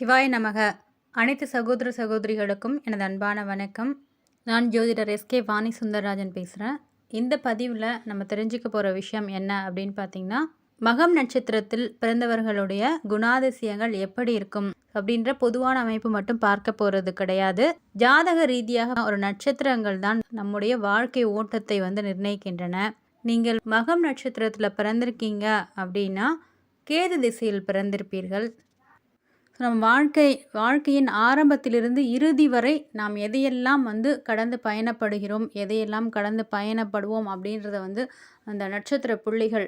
சிவாய நமக. அனைத்து சகோதர சகோதரிகளுக்கும் எனது அன்பான வணக்கம். நான் ஜோதிடர் எஸ்கே வாணி சுந்தரராஜன் பேசுகிறேன் இந்த பதிவில் நம்ம தெரிஞ்சுக்க போகிற விஷயம் என்ன அப்படின்னு பார்த்தீங்கன்னா மகம் நட்சத்திரத்தில் பிறந்தவர்களுடைய குணாதிசயங்கள் எப்படி இருக்கும் அப்படின்ற பொதுவான அமைப்பு மட்டும் பார்க்க போகிறது கிடையாது. ஜாதக ரீதியாக ஒரு நட்சத்திரங்கள் தான் நம்முடைய வாழ்க்கை ஓட்டத்தை வந்து நிர்ணயிக்கின்றன. நீங்கள் மகம் நட்சத்திரத்தில் பிறந்திருக்கீங்க அப்படின்னா கேது திசையில் பிறந்திருப்பீர்கள். ஸோ நம்ம வாழ்க்கை வாழ்க்கையின் ஆரம்பத்திலிருந்து இறுதி வரை நாம் எதையெல்லாம் வந்து கடந்து பயணப்படுகிறோம் எதையெல்லாம் கடந்து பயணப்படுவோம் அப்படின்றத வந்து அந்த நட்சத்திர புள்ளிகள்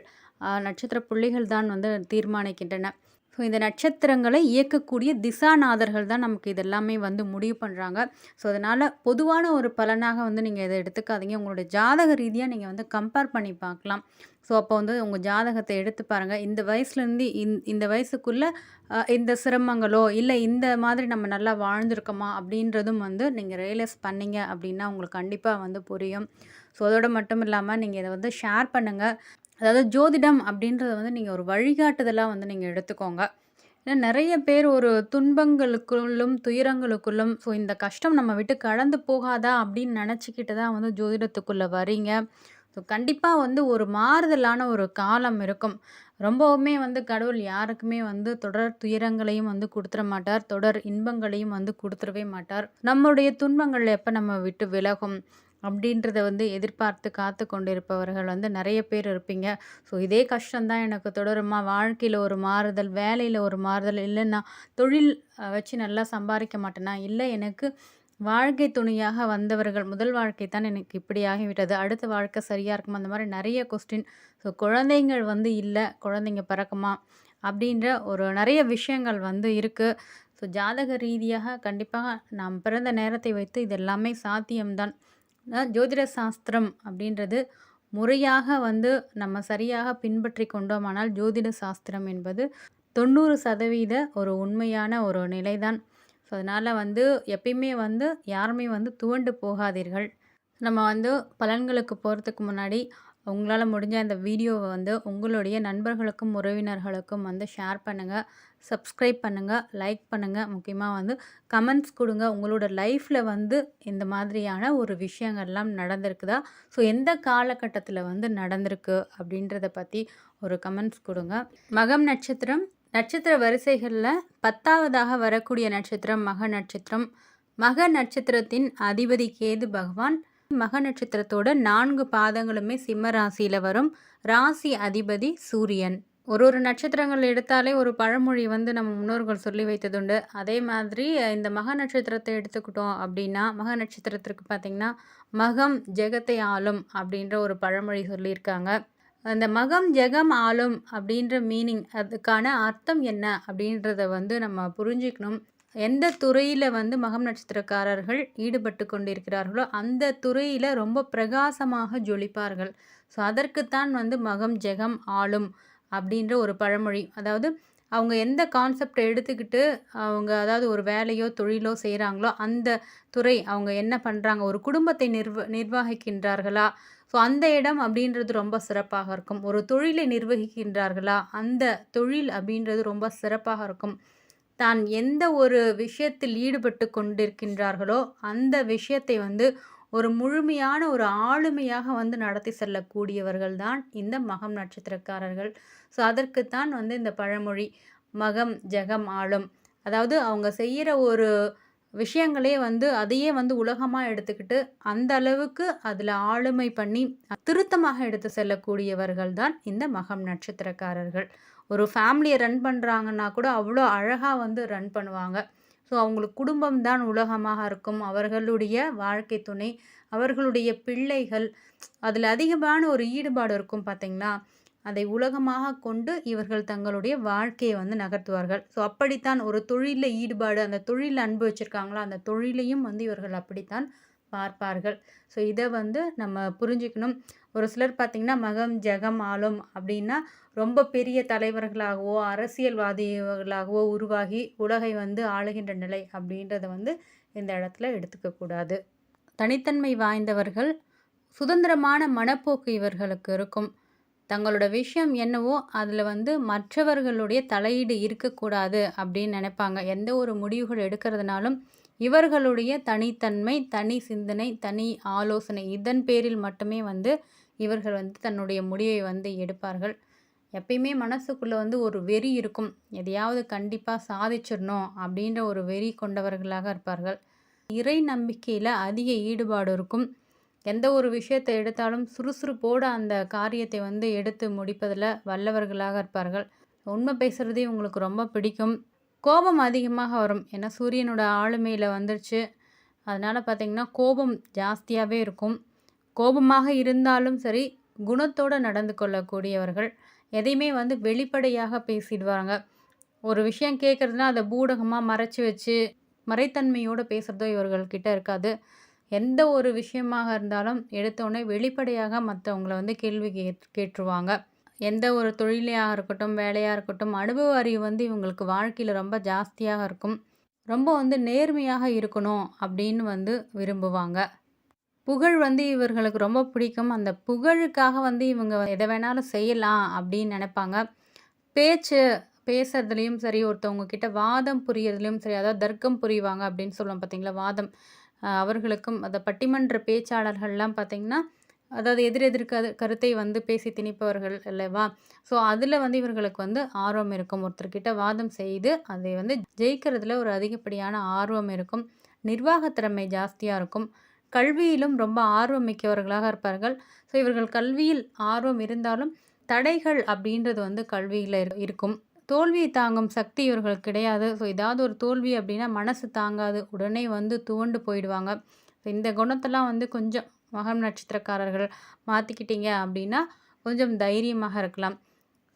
நட்சத்திர புள்ளிகள் தான் வந்து தீர்மானிக்கின்றன. ஸோ இந்த நட்சத்திரங்களை இயக்கக்கூடிய திசாநாதர்கள் தான் நமக்கு இதெல்லாமே வந்து முடிவு பண்ணுறாங்க ஸோ அதனால் பொதுவான ஒரு பலனாக வந்து நீங்கள் இதை எடுத்துக்காதீங்க. உங்களோட ஜாதக ரீதியாக நீங்கள் வந்து கம்பேர் பண்ணி பார்க்கலாம். ஸோ அப்போ வந்து உங்கள் ஜாதகத்தை எடுத்து பாருங்கள் இந்த வயசுலேருந்து இந் இந்த வயசுக்குள்ளே இந்த சிரமங்களோ இல்லை இந்த மாதிரி நம்ம நல்லா வாழ்ந்துருக்கோமா அப்படின்றதும் வந்து நீங்கள் ரியலைஸ் பண்ணீங்க அப்படின்னா உங்களுக்கு கண்டிப்பாக வந்து புரியும். ஸோ அதோட மட்டும் இல்லாமல் நீங்கள் இதை வந்து ஷேர் பண்ணுங்கள் அதாவது ஜோதிடம் அப்படின்றத வந்து நீங்கள் ஒரு வழிகாட்டுதலாக வந்து நீங்கள் எடுத்துக்கோங்க. ஏன்னா நிறைய பேர் ஒரு துன்பங்களுக்குள்ளும் துயரங்களுக்குள்ளும் ஸோ இந்த கஷ்டம் நம்ம விட்டு கடந்து போகாதா அப்படின்னு நினச்சிக்கிட்டு தான் வந்து ஜோதிடத்துக்குள்ளே வரீங்க ஸோ கண்டிப்பாக வந்து ஒரு மாறுதலான ஒரு காலம் இருக்கும். ரொம்பவுமே வந்து கடவுள் யாருக்குமே வந்து தொடர் துயரங்களையும் வந்து கொடுத்துட மாட்டார். தொடர் இன்பங்களையும் வந்து கொடுத்துடவே மாட்டார். நம்முடைய துன்பங்கள் எப்போ நம்ம விட்டு விலகும்? அப்படின்றத வந்து எதிர்பார்த்து காத்து கொண்டிருப்பவர்கள் வந்து நிறைய பேர் இருப்பீங்க. ஸோ இதே கஷ்டம்தான் எனக்கு. தொடருமா வாழ்க்கையில் ஒரு மாறுதல் வேலையில் ஒரு மாறுதல் இல்லைன்னா தொழில் வச்சு நல்லா சம்பாதிக்க மாட்டேனா? இல்லை எனக்கு வாழ்க்கை துணையாக வந்தவர்கள் முதல் வாழ்க்கை தான் எனக்கு இப்படி ஆகிவிட்டது அடுத்த வாழ்க்கை சரியாக இருக்குமா? அந்த மாதிரி நிறைய கொஸ்டின் ஸோ குழந்தைங்கள் வந்து இல்லை குழந்தைங்க பிறக்குமா? அப்படின்ற ஒரு நிறைய விஷயங்கள் வந்து இருக்குது ஸோ ஜாதக ரீதியாக கண்டிப்பாக நாம் பிறந்த நேரத்தை வைத்து இது எல்லாமே சாத்தியம்தான். ஜோதிட சாஸ்திரம் அப்படின்றது முறையாக வந்து நம்ம சரியாக பின்பற்றி கொண்டோமானால் ஜோதிட சாஸ்திரம் என்பது தொண்ணூறு சதவீத ஒரு உண்மையான ஒரு நிலைதான். ஸோ அதனால் வந்து எப்பயுமே வந்து யாருமே வந்து துவண்டு போகாதீர்கள். நம்ம வந்து பலன்களுக்கு போகிறதுக்கு முன்னாடி உங்களால் முடிஞ்ச அந்த வீடியோவை வந்து உங்களுடைய நண்பர்களுக்கும் உறவினர்களுக்கும் வந்து ஷேர் பண்ணுங்கள் சப்ஸ்கிரைப் பண்ணுங்கள் லைக் பண்ணுங்கள் முக்கியமாக வந்து கமெண்ட்ஸ் கொடுங்க. உங்களோட லைஃப்பில் வந்து இந்த மாதிரியான ஒரு விஷயங்கள்லாம் நடந்திருக்குதா? ஸோ எந்த காலகட்டத்தில் வந்து நடந்திருக்கு அப்படின்றத பற்றி ஒரு கமெண்ட்ஸ் கொடுங்க. மகம் நட்சத்திரம். நட்சத்திர வரிசைகளில் பத்தாவதாக வரக்கூடிய நட்சத்திரம் மக நட்சத்திரம். மக நட்சத்திரத்தின் அதிபதி கேது பகவான். மக நட்சத்திரத்தோட நான்கு பாதங்களுமே சிம்ம ராசியில் வரும். ராசி அதிபதி சூரியன். ஒரு ஒரு நட்சத்திரங்கள் எடுத்தாலே ஒரு பழமொழி வந்து நம்ம முன்னோர்கள் சொல்லி வைத்ததுண்டு. அதே மாதிரி இந்த மக நட்சத்திரத்தை எடுத்துக்கிட்டோம் அப்படின்னா மக நட்சத்திரத்திற்கு பார்த்திங்கன்னா மகம் ஜெகத்தை ஆளும் அப்படின்ற ஒரு பழமொழி சொல்லியிருக்காங்க. அந்த மகம் ஜெகம் ஆளும் அப்படின்ற மீனிங் அதுக்கான அர்த்தம் என்ன அப்படின்றத வந்து நம்ம புரிஞ்சுக்கணும். எந்த துறையில் வந்து மகம் நட்சத்திரக்காரர்கள் ஈடுபட்டு கொண்டிருக்கிறார்களோ அந்த துறையில் ரொம்ப பிரகாசமாக ஜொலிப்பார்கள். ஸோ அதற்குத்தான் வந்து மகம் ஜெகம் ஆளும் அப்படின்ற ஒரு பழமொழி. அதாவது அவங்க எந்த கான்செப்டை எடுத்துக்கிட்டு அவங்க அதாவது ஒரு வேலையோ தொழிலோ செய்கிறாங்களோ அந்த துறை அவங்க என்ன பண்ணுறாங்க ஒரு குடும்பத்தை நிர்வ நிர்வகிக்கின்றார்களா? ஸோ அந்த இடம் அப்படின்றது ரொம்ப சிறப்பாக இருக்கும். ஒரு தொழிலை நிர்வகிக்கின்றார்களா? அந்த தொழில் அப்படின்றது ரொம்ப சிறப்பாக இருக்கும். தான் எந்த ஒரு விஷயத்தில் ஈடுபட்டு கொண்டிருக்கின்றார்களோ அந்த விஷயத்தை வந்து ஒரு முழுமையான ஒரு ஆளுமையாக வந்து நடத்தி செல்லக்கூடியவர்கள் தான் இந்த மகம் நட்சத்திரக்காரர்கள். ஸோ அதற்குத்தான் வந்து இந்த பழமொழி மகம் ஜெகம் ஆளும். அதாவது அவங்க செய்கிற ஒரு விஷயங்களே வந்து அதையே வந்து உலகமாக எடுத்துக்கிட்டு அந்த அளவுக்கு அதில் ஆளுமை பண்ணி திருத்தமாக எடுத்து செல்லக்கூடியவர்கள் தான் இந்த மகம் நட்சத்திரக்காரர்கள். ஒரு ஃபேமிலியை ரன் பண்ணுறாங்கன்னா கூட அவ்வளோ அழகாக வந்து ரன் பண்ணுவாங்க. ஸோ அவங்களுக்கு குடும்பம் தான் உலகமாக இருக்கும். அவர்களுடைய வாழ்க்கை துணை அவர்களுடைய பிள்ளைகள் அதில் அதிகமான ஒரு ஈடுபாடு இருக்கும் பார்த்தீங்களா அதை உலகமாக கொண்டு இவர்கள் தங்களுடைய வாழ்க்கையை வந்து நகர்த்துவார்கள். ஸோ அப்படித்தான் ஒரு தொழிலில் ஈடுபாடு அந்த தொழிலில் அன்பு வச்சுருக்காங்களோ? அந்த தொழிலையும் வந்து இவர்கள் அப்படித்தான் பார்ப்பார்கள். ஸோ இதை வந்து நம்ம புரிஞ்சுக்கணும். ஒரு சிலர் பார்த்திங்கன்னா மகம் ஜெகம் ஆளும் அப்படின்னா ரொம்ப பெரிய தலைவர்களாகவோ அரசியல்வாதிகளாகவோ உருவாகி உலகை வந்து ஆளுகின்ற நிலை அப்படின்றத வந்து இந்த இடத்துல எடுத்துக்கக்கூடாது. தனித்தன்மை வாய்ந்தவர்கள் சுதந்திரமான மனப்போக்கு இவர்களுக்கு இருக்கும். தங்களோட விஷயம் என்னவோ அதில் வந்து மற்றவர்களுடைய தலையீடு இருக்கக்கூடாது அப்படின்னு நினைப்பாங்க. எந்த ஒரு முடிவுகள் எடுக்கிறதுனாலும் இவர்களுடைய தனித்தன்மை தனி சிந்தனை தனி ஆலோசனை இதன் பேரில் மட்டுமே வந்து இவர்கள் வந்து தன்னுடைய முடிவை வந்து எடுப்பார்கள். எப்பயுமே மனசுக்குள்ளே வந்து ஒரு வெறி இருக்கும். எதையாவது கண்டிப்பாக சாதிச்சிடணும் அப்படின்ற ஒரு வெறி கொண்டவர்களாக இருப்பார்கள். இறை நம்பிக்கையில் அதிக ஈடுபாடு இருக்கும். எந்த ஒரு விஷயத்தை எடுத்தாலும் சுறுசுறுப்போடு அந்த காரியத்தை வந்து எடுத்து முடிப்பதில் வல்லவர்களாக இருப்பார்கள். உண்மை பேசுகிறது இவங்களுக்கு ரொம்ப பிடிக்கும். கோபம் அதிகமாக வரும். ஏன்னா சூரியனோட ஆளுமையில் வந்துருச்சு. அதனால் பார்த்திங்கன்னா கோபம் ஜாஸ்தியாகவே இருக்கும். கோபமாக இருந்தாலும் சரி குணத்தோடு நடந்து கொள்ளக்கூடியவர்கள் எதையுமே வந்து வெளிப்படையாக பேசிடுவாங்க. ஒரு விஷயம் கேட்குறதுனா அதை பூடகமாக மறைச்சி வச்சு மறைத்தன்மையோடு பேசுகிறதோ இவர்கள்கிட்ட இருக்காது. எந்த ஒரு விஷயமாக இருந்தாலும் எடுத்தோடனே வெளிப்படையாக மற்றவங்கள வந்து கேள்வி கே கேட்டுருவாங்க. எந்த ஒரு தொழிலையாக இருக்கட்டும் வேலையாக இருக்கட்டும் அனுபவ அறிவு வந்து இவங்களுக்கு வாழ்க்கையில் ரொம்ப ஜாஸ்தியாக இருக்கும். ரொம்ப வந்து நேர்மையாக இருக்கணும் அப்படின்னு வந்து விரும்புவாங்க. புகழ் வந்து இவர்களுக்கு ரொம்ப பிடிக்கும். அந்த புகழுக்காக வந்து இவங்க எதை வேணாலும் செய்யலாம் அப்படின்னு நினைப்பாங்க. பேச்சு பேசுறதுலேயும் சரி ஒருத்தவங்க கிட்ட வாதம் புரியறதுலையும் சரி அதாவது தர்க்கம் புரிவாங்க அப்படின்னு சொல்லுவோம் பார்த்தீங்களா வாதம். அவர்களுக்கும் அந்த பட்டிமன்ற பேச்சாளர்கள்லாம் பார்த்திங்கன்னா அதாவது எதிர் கரு கருத்தை வந்து பேசி திணிப்பவர்கள் அல்லவா? ஸோ அதில் வந்து இவர்களுக்கு வந்து ஆர்வம் இருக்கும். ஒருத்தர்கிட்ட வாதம் செய்து அதை வந்து ஜெயிக்கிறதுல ஒரு அதிகப்படியான ஆர்வம் இருக்கும். நிர்வாகத்திறமை ஜாஸ்தியாக இருக்கும். கல்வியிலும் ரொம்ப ஆர்வம் மிக்கவர்களாக இருப்பார்கள். ஸோ இவர்கள் கல்வியில் ஆர்வம் இருந்தாலும் தடைகள் அப்படின்றது வந்து கல்வியில் இருக்கும். தோல்வியை தாங்கும் சக்தி இவர்களுக்கு கிடையாது. ஸோ ஏதாவது ஒரு தோல்வி அப்படின்னா மனசு தாங்காது. உடனே வந்து துவண்டு போயிடுவாங்க. இந்த குணத்தெல்லாம் வந்து கொஞ்சம் மகம் நட்சத்திரக்காரர்கள் மாற்றிக்கிட்டீங்க அப்படின்னா கொஞ்சம் தைரியமாக இருக்கலாம்.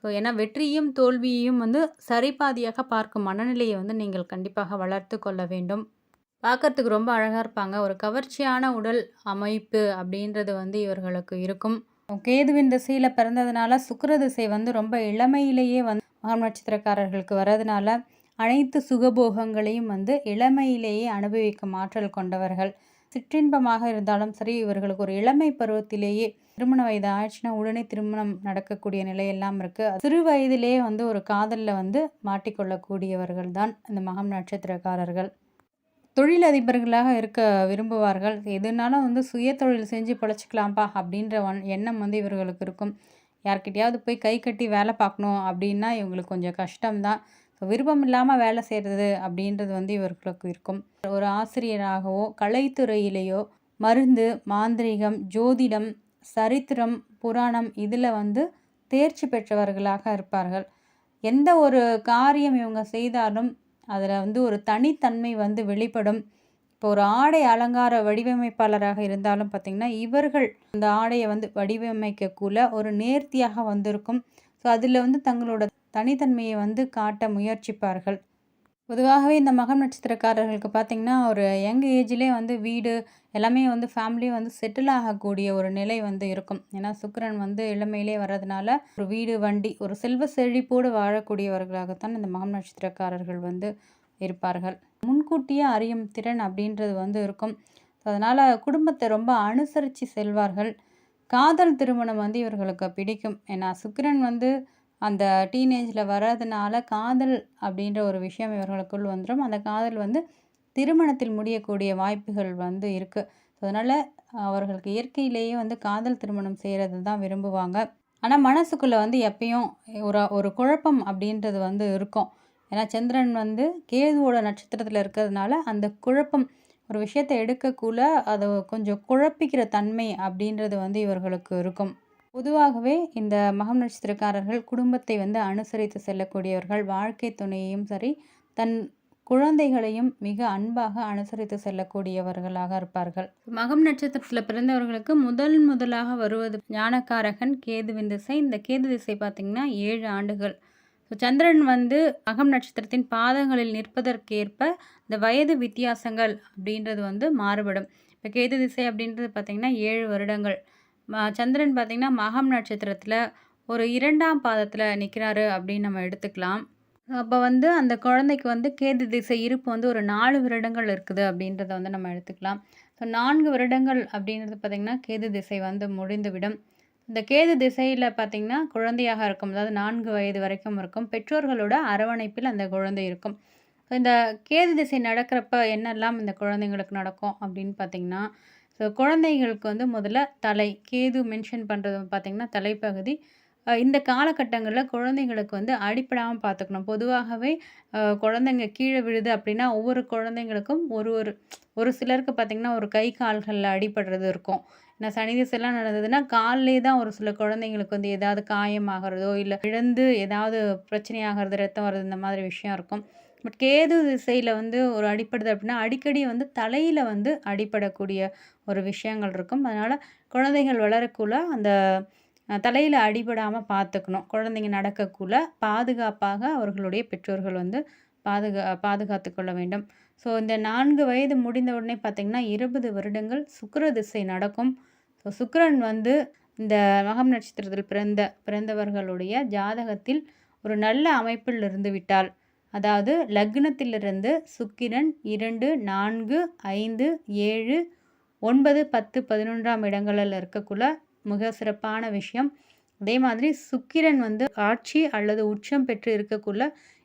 ஸோ ஏன்னா வெற்றியும் தோல்வியையும் வந்து சரிபாதியாக பார்க்கும் மனநிலையை வந்து நீங்கள் கண்டிப்பாக வளர்த்து கொள்ள வேண்டும். பார்க்கறதுக்கு ரொம்ப அழகாக இருப்பாங்க. ஒரு கவர்ச்சியான உடல் அமைப்பு அப்படின்றது வந்து இவர்களுக்கு இருக்கும். கேதுவின் திசையில் பிறந்ததுனால சுக்கர திசை வந்து ரொம்ப இளமையிலேயே வந்து மகம் நட்சத்திரக்காரர்களுக்கு வர்றதுனால அனைத்து சுகபோகங்களையும் வந்து இளமையிலேயே அனுபவிக்கும் ஆற்றல் கொண்டவர்கள். சிற்றின்பமாக இருந்தாலும் சரி இவர்களுக்கு ஒரு இளமை பருவத்திலேயே திருமண வயது ஆயிடுச்சுன்னா உடனே திருமணம் நடக்கக்கூடிய நிலையெல்லாம் இருக்குது சிறு வயதிலேயே வந்து ஒரு காதலில் வந்து மாட்டிக்கொள்ளக்கூடியவர்கள் தான் இந்த மகம் நட்சத்திரக்காரர்கள். தொழிலதிபர்களாக இருக்க விரும்புவார்கள். எதுனாலும் வந்து சுய தொழில் செஞ்சு பிழைச்சிக்கலாம்ப்பா அப்படின்ற ஒன் எண்ணம் வந்து இவர்களுக்கு இருக்கும். யார்கிட்டயாவது போய் கை கட்டி வேலை பார்க்கணும் அப்படின்னா இவங்களுக்கு கொஞ்சம் கஷ்டம்தான். ஸோ விருப்பம் இல்லாமல் வேலை செய்கிறது அப்படின்றது வந்து இவர்களுக்கு இருக்கும். ஒரு ஆசிரியராகவோ கலைத்துறையிலேயோ மருந்து மாந்திரிகம் ஜோதிடம் சரித்திரம் புராணம் இதில் வந்து தேர்ச்சி பெற்றவர்களாக இருப்பார்கள். எந்த ஒரு காரியம் இவங்க செய்தாலும் அதில் வந்து ஒரு தனித்தன்மை வந்து வெளிப்படும். இப்போ ஒரு ஆடை அலங்கார வடிவமைப்பாளராக இருந்தாலும் பார்த்திங்கன்னா இவர்கள் அந்த ஆடையை வந்து வடிவமைக்கக்குள்ள ஒரு நேர்த்தியாக வந்திருக்கும். ஸோ அதில் வந்து தங்களோட தனித்தன்மையை வந்து காட்ட முயற்சிப்பார்கள். பொதுவாகவே இந்த மகம் நட்சத்திரக்காரர்களுக்கு பார்த்திங்கன்னா ஒரு யங் ஏஜ்லேயே வந்து வீடு எல்லாமே வந்து ஃபேமிலி வந்து செட்டில் ஆகக்கூடிய ஒரு நிலை வந்து இருக்கும். ஏன்னா சுக்கரன் வந்து இளமையிலே வர்றதுனால ஒரு வீடு வண்டி ஒரு செல்வ செழிப்போடு வாழக்கூடியவர்களாகத்தான் இந்த மகம் நட்சத்திரக்காரர்கள் வந்து இருப்பார்கள். முன்கூட்டியே அறியும் திறன் அப்படின்றது வந்து இருக்கும். அதனால் குடும்பத்தை ரொம்ப அனுசரித்து செல்வார்கள். காதல் திருமணம் வந்து இவர்களுக்கு பிடிக்கும். ஏன்னா சுக்கிரன் வந்து அந்த டீனேஜில் வர்றதுனால காதல் அப்படின்ற ஒரு விஷயம் இவர்களுக்குள் வந்துடும் அந்த காதல் வந்து திருமணத்தில் முடியக்கூடிய வாய்ப்புகள் வந்து இருக்குது அதனால் அவர்களுக்கு இயற்கையிலேயே வந்து காதல் திருமணம் செய்கிறது தான் விரும்புவாங்க. ஆனால் மனசுக்குள்ளே வந்து எப்பயும் ஒரு ஒரு குழப்பம் அப்படின்றது வந்து இருக்கும். ஏன்னா சந்திரன் வந்து கேதுவோட நட்சத்திரத்தில் இருக்கிறதுனால அந்த குழப்பம் ஒரு விஷயத்தை எடுக்கக்குள்ள அதை கொஞ்சம் குழப்பிக்கிற தன்மை அப்படின்றது வந்து இவர்களுக்கு இருக்கும். பொதுவாகவே இந்த மகம் நட்சத்திரக்காரர்கள் குடும்பத்தை வந்து அனுசரித்து செல்லக்கூடியவர்கள் வாழ்க்கை துணையையும் சரி தன் குழந்தைகளையும் மிக அன்பாக அனுசரித்து செல்லக்கூடியவர்களாக இருப்பார்கள். மகம் நட்சத்திரத்தில் பிறந்தவர்களுக்கு முதல் முதலாக வருவது ஞானக்காரகன் கேதுவின் திசை. இந்த கேது திசை பார்த்திங்கன்னா ஏழு ஆண்டுகள். ஸோ சந்திரன் வந்து மகம் நட்சத்திரத்தின் பாதங்களில் நிற்பதற்கேற்ப இந்த வயது வித்தியாசங்கள் அப்படின்றது வந்து மாறுபடும். இப்போ கேது திசை அப்படின்றது பார்த்திங்கன்னா ஏழு வருடங்கள். சந்திரன் பார்த்திங்கன்னா மகம் நட்சத்திரத்தில் ஒரு இரண்டாம் பாதத்தில் நிற்கிறாரு அப்படின்னு நம்ம எடுத்துக்கலாம் அப்போ வந்து அந்த குழந்தைக்கு வந்து கேது திசை இருப்பு வந்து ஒரு நாலு வருடங்கள் இருக்குது அப்படின்றத வந்து நம்ம எடுத்துக்கலாம் ஸோ நான்கு வருடங்கள் அப்படின்றது பார்த்திங்கன்னா கேது திசை வந்து முடிந்துவிடும் இந்த கேது திசையில் பார்த்திங்கன்னா குழந்தையாக இருக்கும். அதாவது நான்கு வயது வரைக்கும் இருக்கும். பெற்றோர்களோட அரவணைப்பில் அந்த குழந்தை இருக்கும். இந்த கேது திசை நடக்கிறப்ப என்னெல்லாம் இந்த குழந்தைங்களுக்கு நடக்கும் அப்படின்னு பார்த்தீங்கன்னா, ஸோ குழந்தைகளுக்கு வந்து முதல்ல தலை. கேது மென்ஷன் பண்ணுறது பார்த்திங்கன்னா தலைப்பகுதி. இந்த காலகட்டங்களில் குழந்தைங்களுக்கு வந்து அடிப்படாமல் பார்த்துக்கணும். பொதுவாகவே குழந்தைங்க கீழே விழுது அப்படின்னா, ஒவ்வொரு குழந்தைங்களுக்கும் ஒரு ஒரு ஒரு சிலருக்கு பார்த்தீங்கன்னா, ஒரு கை கால்களில் அடிபடுறது இருக்கும். ஏன்னா சனி திசைலாம் நடந்ததுன்னா, காலிலே தான் ஒரு சில குழந்தைங்களுக்கு வந்து ஏதாவது காயமாகிறதோ இல்லை விழுந்து ஏதாவது பிரச்சனையாகிறது ரத்தம் வர்றது இந்த மாதிரி விஷயம் இருக்கும். பட் கேது திசையில் வந்து ஒரு அடிப்படுது அப்படின்னா, அடிக்கடி வந்து தலையில் வந்து அடிபடக்கூடிய ஒரு விஷயங்கள் இருக்கும். அதனால் குழந்தைகள் வளரக்குள்ள அந்த தலையில் அடிபடாமல் பார்த்துக்கணும். குழந்தைங்க நடக்கக்குள்ள பாதுகாப்பாக அவர்களுடைய பெற்றோர்கள் வந்து பாதுகா பாதுகாத்து கொள்ள வேண்டும். ஸோ இந்த நான்கு வயது முடிந்த உடனே பார்த்தீங்கன்னா, 20 வருடங்கள் சுக்கர திசை நடக்கும். ஸோ சுக்கரன் வந்து இந்த மகம் நட்சத்திரத்தில் பிறந்த பிறந்தவர்களுடைய ஜாதகத்தில் ஒரு நல்ல அமைப்பில் இருந்து விட்டால், அதாவது லக்னத்திலிருந்து சுக்கிரன் இரண்டு நான்கு ஐந்து ஏழு ஒன்பது பத்து பதினொன்றாம் இடங்களில் இருக்கக்குள்ள மிக சிறப்பான விஷயம். அதே மாதிரி சுக்கிரன் வந்து ஆட்சி அல்லது உச்சம் பெற்று இருக்கக்குள்ள,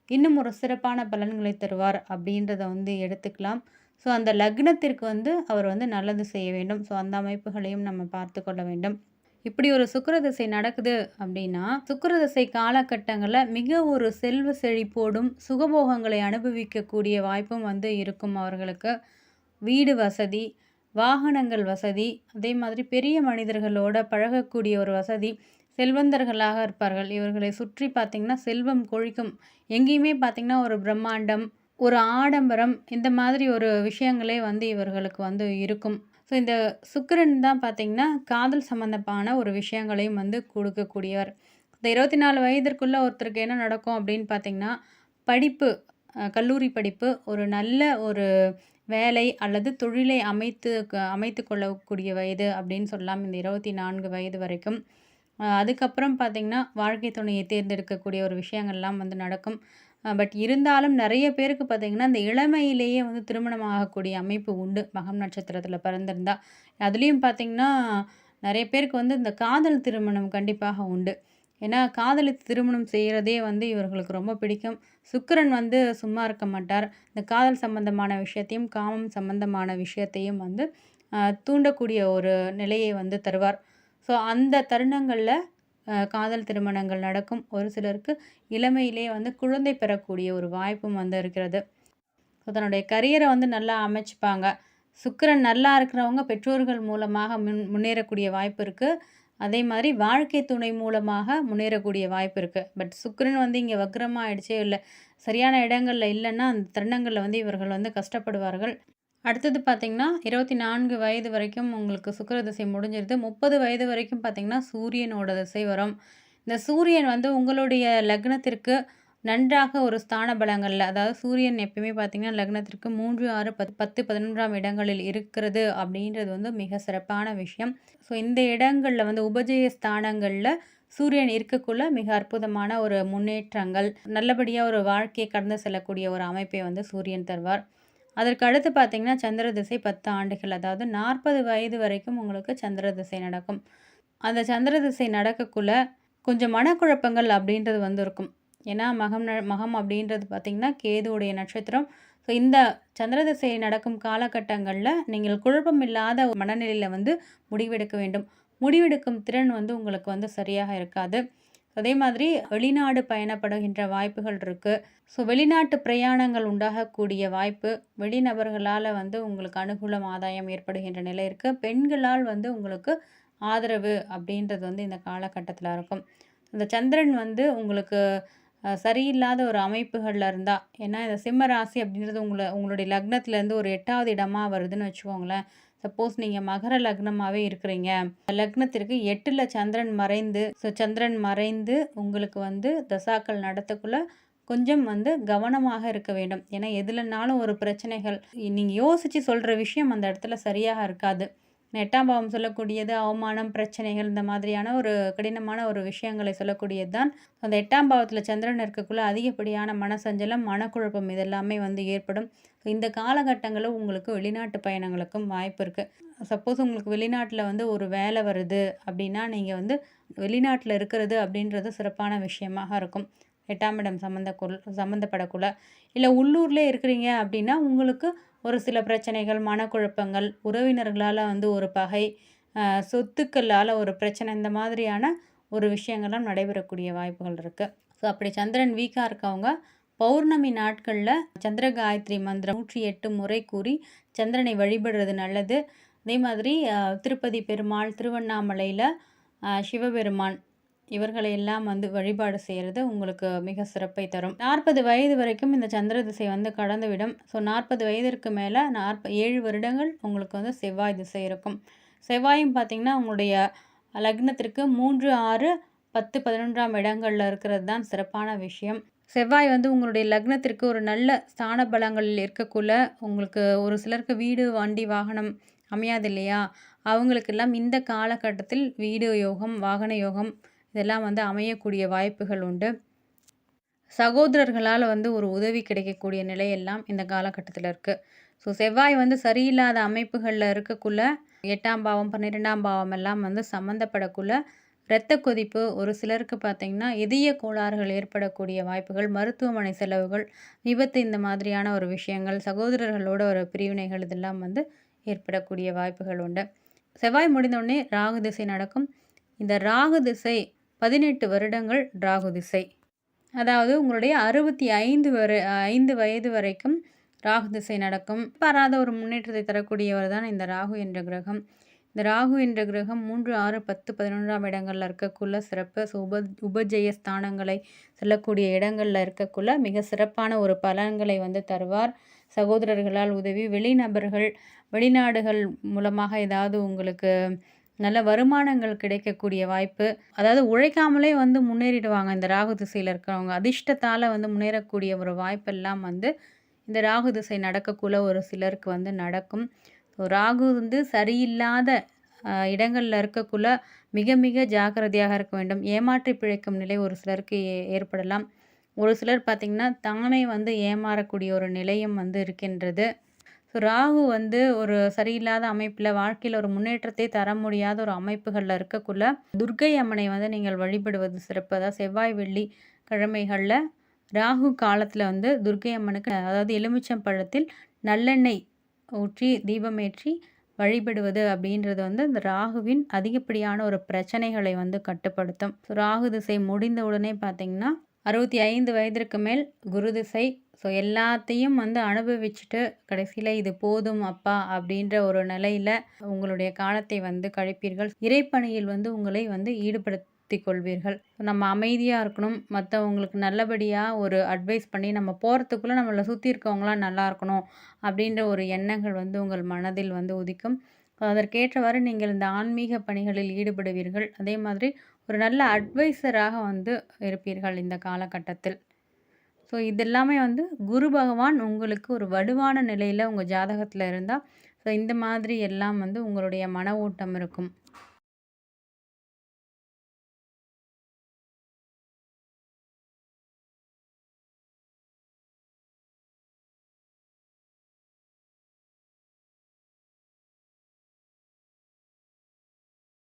இன்னும் ஒரு சிறப்பான பலன்களை தருவார் அப்படின்றத வந்து எடுத்துக்கலாம். ஸோ அந்த லக்னத்திற்கு வந்து அவர் வந்து நல்லது செய்ய வேண்டும். ஸோ அந்த அமைப்புகளையும் நம்ம பார்த்து கொள்ள வேண்டும். இப்படி ஒரு சுக்கரதிசை நடக்குது அப்படின்னா, சுக்கிர காலகட்டங்களில் மிக ஒரு செல்வ செழிப்போடும், சுகபோகங்களை அனுபவிக்கக்கூடிய வாய்ப்பும் வந்து இருக்கும் அவர்களுக்கு. வீடு வசதி, வாகனங்கள் வசதி, அதே மாதிரி பெரிய மனிதர்களோட பழகக்கூடிய ஒரு வசதி, செல்வந்தர்களாக இருப்பார்கள். இவர்களை சுற்றி பார்த்தீங்கன்னா, செல்வம் கொழிக்கும். எங்கேயுமே பார்த்திங்கன்னா ஒரு பிரம்மாண்டம், ஒரு ஆடம்பரம் இந்த மாதிரி ஒரு விஷயங்களே வந்து இவர்களுக்கு வந்து இருக்கும். ஸோ இந்த சுக்கிரன் தான் பார்த்தீங்கன்னா, காதல் சம்மந்தமான ஒரு விஷயங்களையும் வந்து கொடுக்கக்கூடியவர். இந்த இருபத்தி நாலு வயதிற்குள்ளே ஒருத்தருக்கு என்ன நடக்கும் அப்படின்னு பார்த்தீங்கன்னா, படிப்பு கல்லூரி படிப்பு, ஒரு நல்ல ஒரு வேலை அல்லது தொழிலை அமைத்து க கொள்ளக்கூடிய வயது அப்படின்னு சொல்லலாம். இந்த 24 வயது வரைக்கும். அதுக்கப்புறம் பார்த்திங்கன்னா வாழ்க்கை துணையை தேர்ந்தெடுக்கக்கூடிய ஒரு விஷயங்கள்லாம் வந்து நடக்கும். பட் இருந்தாலும் நிறைய பேருக்கு பார்த்தீங்கன்னா, இந்த இளமையிலேயே வந்து திருமணம் ஆகக்கூடிய அமைப்பு உண்டு. மகம் நட்சத்திரத்தில் பிறந்திருந்தா. அதுலேயும் பார்த்தீங்கன்னா, நிறைய பேருக்கு வந்து இந்த காதல் திருமணம் கண்டிப்பாக உண்டு. ஏன்னா, காதலித்து திருமணம் செய்கிறதே வந்து இவர்களுக்கு ரொம்ப பிடிக்கும். சுக்கரன் வந்து சும்மா இருக்க மாட்டார். இந்த காதல் சம்பந்தமான விஷயத்தையும், காமம் சம்பந்தமான விஷயத்தையும் வந்து தூண்டக்கூடிய ஒரு நிலையை வந்து தருவார். ஸோ அந்த தருணங்களில் காதல் திருமணங்கள் நடக்கும். ஒரு சிலருக்கு இளமையிலேயே வந்து குழந்தை பெறக்கூடிய ஒரு வாய்ப்பும் வந்து இருக்கிறது. ஸோ தன்னுடைய கரியரை வந்து நல்லா அமைச்சுப்பாங்க. சுக்கரன் நல்லா இருக்கிறவங்க பெற்றோர்கள் மூலமாக முன் முன்னேறக்கூடிய வாய்ப்பு இருக்குது அதே மாதிரி வாழ்க்கை துணை மூலமாக முன்னேறக்கூடிய வாய்ப்பு இருக்குது பட் சுக்கிரன் வந்து இங்கே வக்ரமாக ஆயிடுச்சே இல்லை சரியான இடங்களில் இல்லைன்னா அந்த தருணங்களில் வந்து இவர்கள் வந்து கஷ்டப்படுவார்கள். அடுத்தது பார்த்தீங்கன்னா, 24 வயது வரைக்கும் உங்களுக்கு சுக்கிர திசை முடிஞ்சிருது. 30 வயது வரைக்கும் பார்த்தீங்கன்னா, சூரியனோட திசை வரும். இந்த சூரியன் வந்து உங்களுடைய லக்னத்திற்கு நன்றாக ஒரு ஸ்தான பலங்கள்ல, அதாவது சூரியன் எப்பயுமே பார்த்தீங்கன்னா, லக்னத்திற்கு 3, 6, 10, 10, 11ஆம் இடங்களில் இருக்கிறது அப்படின்றது வந்து மிக சிறப்பான விஷயம். ஸோ இந்த இடங்களில் வந்து உபஜய ஸ்தானங்களில் சூரியன் இருக்கக்குள்ள மிக அற்புதமான ஒரு முன்னேற்றங்கள், நல்லபடியாக ஒரு வாழ்க்கையை கடந்து செல்லக்கூடிய ஒரு அமைப்பை வந்து சூரியன் தருவார். அதற்கு அடுத்து பார்த்தீங்கன்னா, சந்திர திசை 10 ஆண்டுகள். அதாவது 40 வயது வரைக்கும் உங்களுக்கு சந்திர திசை நடக்கும். அந்த சந்திர திசை நடக்கக்குள்ள கொஞ்சம் மனக்குழப்பங்கள் அப்படின்றது வந்திருக்கும் ஏன்னா, மகம் ந மகம் அப்படின்றது பார்த்திங்கன்னா கேதுவுடைய நட்சத்திரம். ஸோ இந்த சந்திர திசை நடக்கும் காலகட்டங்களில் நீங்கள் குழப்பம் இல்லாத மனநிலையில் வந்து முடிவெடுக்க வேண்டும். முடிவெடுக்கும் திறன் வந்து உங்களுக்கு வந்து சரியாக இருக்காது. அதே மாதிரி வெளிநாடு பயணப்படுகின்ற வாய்ப்புகள் இருக்குது ஸோ வெளிநாட்டு பிரயாணங்கள் உண்டாகக்கூடிய வாய்ப்பு, வெளிநபர்களால் வந்து உங்களுக்கு அனுகூலம், ஆதாயம் ஏற்படுகின்ற நிலை இருக்குது பெண்களால் வந்து உங்களுக்கு ஆதரவு அப்படின்றது வந்து இந்த காலகட்டத்தில் இருக்கும். இந்த சந்திரன் வந்து உங்களுக்கு சரியில்லாத ஒரு அமைப்புகளில் இருந்தால் ஏன்னா இந்த சிம்ம ராசி அப்படின்றது உங்களை உங்களுடைய லக்னத்திலேருந்து ஒரு எட்டாவது இடமாக வருதுன்னு வச்சுக்கோங்களேன். சப்போஸ் நீங்க மகர லக்னமாவே இருக்கிறீங்க. லக்னத்திற்கு எட்டில் சந்திரன் மறைந்து ஸோ சந்திரன் மறைந்து உங்களுக்கு வந்து தசாக்கள் நடத்தக்குள்ள கொஞ்சம் வந்து கவனமாக இருக்க வேண்டும். ஏன்னா எதுலனாலும் ஒரு பிரச்சனைகள் நீங்கள் யோசிச்சு சொல்கிற விஷயம் அந்த இடத்துல சரியாக இருக்காது. எட்டாம் பாவம் சொல்லக்கூடியது அவமானம் பிரச்சனைகள் இந்த மாதிரியான ஒரு கடினமான ஒரு விஷயங்களை சொல்லக்கூடியது தான் அந்த எட்டாம் பாவத்தில் சந்திரன் இருக்கக்குள்ள அதிகப்படியான மனசஞ்சலம் மனக்குழப்பம் இதெல்லாமே வந்து ஏற்படும். இந்த காலகட்டங்களில் உங்களுக்கு வெளிநாட்டு பயணங்களுக்கும் வாய்ப்பு இருக்குது சப்போஸ் உங்களுக்கு வெளிநாட்டில் வந்து ஒரு வேலை வருது அப்படின்னா நீங்கள் வந்து வெளிநாட்டில் இருக்கிறது அப்படின்றது சிறப்பான விஷயமாக இருக்கும். எட்டாம் இடம் சம்மந்த சம்மந்தப்படக்குள்ள இல்லை உள்ளூரில் இருக்கிறீங்க அப்படின்னா உங்களுக்கு ஒரு சில பிரச்சனைகள் மனக்குழப்பங்கள் உறவினர்களால் வந்து ஒரு பகை சொத்துக்களால் ஒரு பிரச்சனை இந்த மாதிரியான ஒரு விஷயங்கள்லாம் நடைபெறக்கூடிய வாய்ப்புகள் இருக்குது ஸோ அப்படி சந்திரன் வீக்காக இருக்கவங்க பௌர்ணமி நாட்களில் சந்திர காயத்ரி மந்திரம் நூற்றி எட்டு முறை கூறி சந்திரனை வழிபடுறது நல்லது. அதே மாதிரி திருப்பதி பெருமாள் திருவண்ணாமலையில் சிவபெருமான் இவர்களை எல்லாம் வந்து வழிபாடு செய்கிறது உங்களுக்கு மிக சிறப்பை தரும். நாற்பது வயது வரைக்கும் இந்த சந்திர திசை வந்து கடந்துவிடும். ஸோ நாற்பது வயதிற்கு மேலே நாற்ப ஏழு வருடங்கள் உங்களுக்கு வந்து செவ்வாய் திசை இருக்கும். செவ்வாயும் பார்த்திங்கன்னா உங்களுடைய லக்னத்திற்கு மூன்று ஆறு பத்து பதினொன்றாம் இடங்களில் இருக்கிறது தான் சிறப்பான விஷயம். செவ்வாய் வந்து உங்களுடைய லக்னத்திற்கு ஒரு நல்ல ஸ்தான பலங்களில் இருக்கக்குள்ள உங்களுக்கு ஒரு சிலருக்கு வீடு வண்டி வாகனம் அமையாது இல்லையா அவங்களுக்கெல்லாம் இந்த காலகட்டத்தில் வீடு யோகம் வாகன யோகம் இதெல்லாம் வந்து அமையக்கூடிய வாய்ப்புகள் உண்டு. சகோதரர்களால் வந்து ஒரு உதவி கிடைக்கக்கூடிய நிலையெல்லாம் இந்த காலகட்டத்தில் இருக்குது ஸோ செவ்வாய் வந்து சரியில்லாத அமைப்புகளில் இருக்கக்குள்ள எட்டாம் பாவம் பன்னிரெண்டாம் பாவம் எல்லாம் வந்து சம்மந்தப்படக்குள்ள இரத்த கொதிப்பு ஒரு சிலருக்கு பார்த்திங்கன்னா இதய கோளாறுகள் ஏற்படக்கூடிய வாய்ப்புகள் மருத்துவமனை செலவுகள் விபத்து இந்த மாதிரியான ஒரு விஷயங்கள் சகோதரர்களோட ஒரு பிரிவினைகள் இதெல்லாம் வந்து ஏற்படக்கூடிய வாய்ப்புகள் உண்டு. செவ்வாய் முடிந்தோடனே ராகு திசை நடக்கும். இந்த ராகு திசை பதினெட்டு வருடங்கள் ராகு திசை. அதாவது உங்களுடைய அறுபத்தி ஐந்து வரை ஐந்து வயது வரைக்கும் ராகு திசை நடக்கும். பாராத ஒரு முன்னேற்றத்தை தரக்கூடியவர் தான் இந்த ராகு என்ற கிரகம். இந்த ராகு என்ற கிரகம் மூன்று ஆறு பத்து பதினொன்றாம் இடங்களில் இருக்கக்குள்ள சிறப்பு. ஸோ உப உபஜய ஸ்தானங்களை செல்லக்கூடிய இடங்களில் இருக்கக்குள்ள மிக சிறப்பான ஒரு பலன்களை வந்து தருவார். சகோதரர்களால் உதவி வெளிநபர்கள் வெளிநாடுகள் மூலமாக ஏதாவது உங்களுக்கு நல்ல வருமானங்கள் கிடைக்கக்கூடிய வாய்ப்பு. அதாவது உழைக்காமலே வந்து முன்னேறிடுவாங்க இந்த ராகு திசையில் இருக்கிறவங்க. அதிர்ஷ்டத்தால் வந்து முன்னேறக்கூடிய ஒரு வாய்ப்பெல்லாம் வந்து இந்த ராகு திசை நடக்கக்குள்ள ஒரு சிலருக்கு வந்து நடக்கும். ஸோ ராகு வந்து சரியில்லாத இடங்களில் இருக்கக்குள்ள மிக மிக ஜாக்கிரதையாக இருக்க வேண்டும். ஏமாற்றி பிழைக்கும் நிலை ஒரு சிலருக்கு ஏற்படலாம். ஒரு சிலர் பார்த்திங்கன்னா தானே வந்து ஏமாறக்கூடிய ஒரு நிலையும் வந்து இருக்கின்றது. ஸோ ராகு வந்து ஒரு சரியில்லாத அமைப்பில் வாழ்க்கையில் ஒரு முன்னேற்றத்தை தர முடியாத ஒரு அமைப்புகளில் இருக்கக்குள்ள துர்கை அம்மனை வந்து நீங்கள் வழிபடுவது சிறப்பு. அதாவது செவ்வாய் வெள்ளி கிழமைகளில் ராகு காலத்தில் வந்து துர்கை அம்மனுக்கு அதாவது எலுமிச்சம் பழத்தில் நல்லெண்ணெய் ஊற்றி தீபமேற்றி வழிபடுவது அப்படின்றது வந்து இந்த ராகுவின் அதிகப்படியான ஒரு பிரச்சனைகளை வந்து கட்டுப்படுத்தும். ராகு திசை முடிந்த உடனே பார்த்திங்கன்னா அறுபத்தி ஐந்து வயதிற்கு மேல் குரு திசை. ஸோ எல்லாத்தையும் வந்து அனுபவிச்சுட்டு கடைசியில் இது போதும் அப்பா அப்படின்ற ஒரு நிலையில் உங்களுடைய காலத்தை வந்து கழிப்பீர்கள். இறைப்பணியில் வந்து உங்களை வந்து ஈடுபடுத்தி கொள்வீர்கள். நம்ம அமைதியாக இருக்கணும். மற்றவங்களுக்கு நல்லபடியாக ஒரு அட்வைஸ் பண்ணி நம்ம போகிறதுக்குள்ளே நம்மளை சுற்றி இருக்கவங்களாம் நல்லா இருக்கணும் அப்படின்ற ஒரு எண்ணங்கள் வந்து உங்கள் மனதில் வந்து உதிக்கும். அதற்கேற்றவாறு நீங்கள் இந்த ஆன்மீக பணிகளில் ஈடுபடுவீர்கள். அதே மாதிரி ஒரு நல்ல அட்வைஸராக வந்து இருப்பீர்கள் இந்த காலகட்டத்தில். ஸோ இதெல்லாமே வந்து குரு பகவான் உங்களுக்கு ஒரு வலுவான நிலையில் உங்கள் ஜாதகத்தில் இருந்தால் ஸோ இந்த மாதிரி எல்லாம் வந்து உங்களுடைய மன ஓட்டம் இருக்கும்.